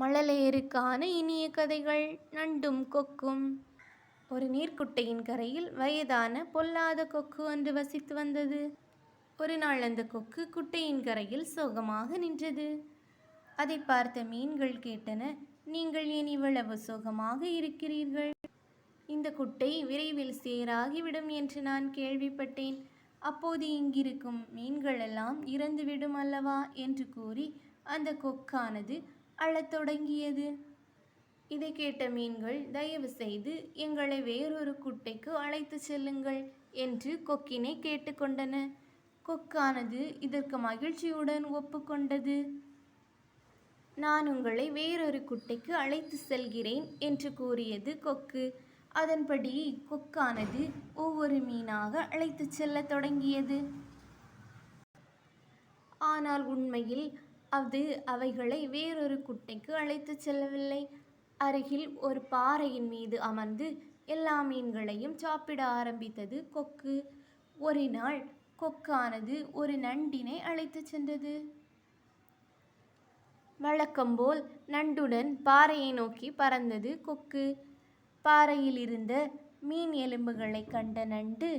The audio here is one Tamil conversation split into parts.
மழலையருக்கான இனிய கதைகள் நண்டும் கொக்கும். ஒரு நீர்க்குட்டையின் கரையில் வயதான பொல்லாத கொக்கு ஒன்று வசித்து வந்தது. ஒரு நாள் அந்த கொக்கு குட்டையின் கரையில் சோகமாக நின்றது. அதை பார்த்த மீன்கள் கேட்டன நீங்கள் ஏன் இவ்வளவு சோகமாக இருக்கிறீர்கள். இந்த குட்டை விரைவில் சேராகிவிடும் என்று நான் கேள்விப்பட்டேன். அப்போது இங்கிருக்கும் மீன்கள் எல்லாம் இறந்துவிடும் அல்லவா? என்று கூறி அந்த கொக்கானது அழத் தொடங்கியது. இதை கேட்ட மீன்கள் தயவு செய்து எங்களை வேறொரு குட்டைக்கு அழைத்து செல்லுங்கள் என்று கொக்கினை கேட்டுக்கொண்டன கொக்கானது இதற்கு மகிழ்ச்சியுடன் ஒப்புக்கொண்டது நான் உங்களை வேறொரு குட்டைக்கு அழைத்து செல்கிறேன் என்று கூறியது கொக்கு. அதன்படி கொக்கானது ஒவ்வொரு மீனாக அழைத்து செல்ல தொடங்கியது. ஆனால் உண்மையில் அது அவைகளை வேறொரு குட்டைக்கு அழைத்துச் செல்லவில்லை. அருகில் ஒரு பாறையின் மீது அமர்ந்து எல்லா மீன்களையும் சாப்பிட ஆரம்பித்தது கொக்கு. ஒரு நாள் கொக்கானது ஒரு நண்டினை அழைத்துச் சென்றது. வழக்கம்போல் நண்டுடன் பாறையை நோக்கி பறந்தது கொக்கு. பாறையில் இருந்த மீன் எலும்புகளை கண்ட நண்டு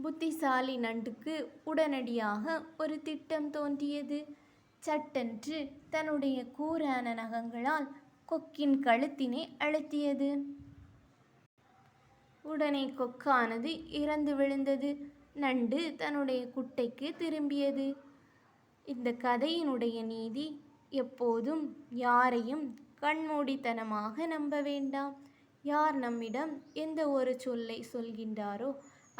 புத்திசாலி நண்டுக்கு உடனடியாக ஒரு திட்டம் தோன்றியது. சட்டென்று தன்னுடைய கூரான நகங்களால் கொக்கின் கழுத்தினை அழுத்தியது. உடனே கொக்கானது இறந்து விழுந்தது. நண்டு தன்னுடைய குட்டைக்கு திரும்பியது. இந்த கதையினுடைய நீதி எப்போதும் யாரையும் கண்மூடித்தனமாக நம்ப வேண்டாம். யார் நம்மிடம் எந்த ஒரு சொல்லை சொல்கின்றாரோ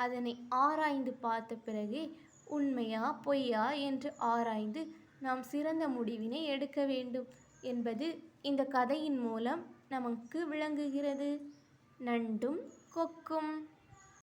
அதனை ஆராய்ந்து பார்த்த பிறகே உண்மையா பொய்யா? என்று ஆராய்ந்து நாம் சிறந்த முடிவினை எடுக்க வேண்டும் என்பது இந்த கதையின் மூலம் நமக்கு விளங்குகிறது. நண்டும் கொக்கும்.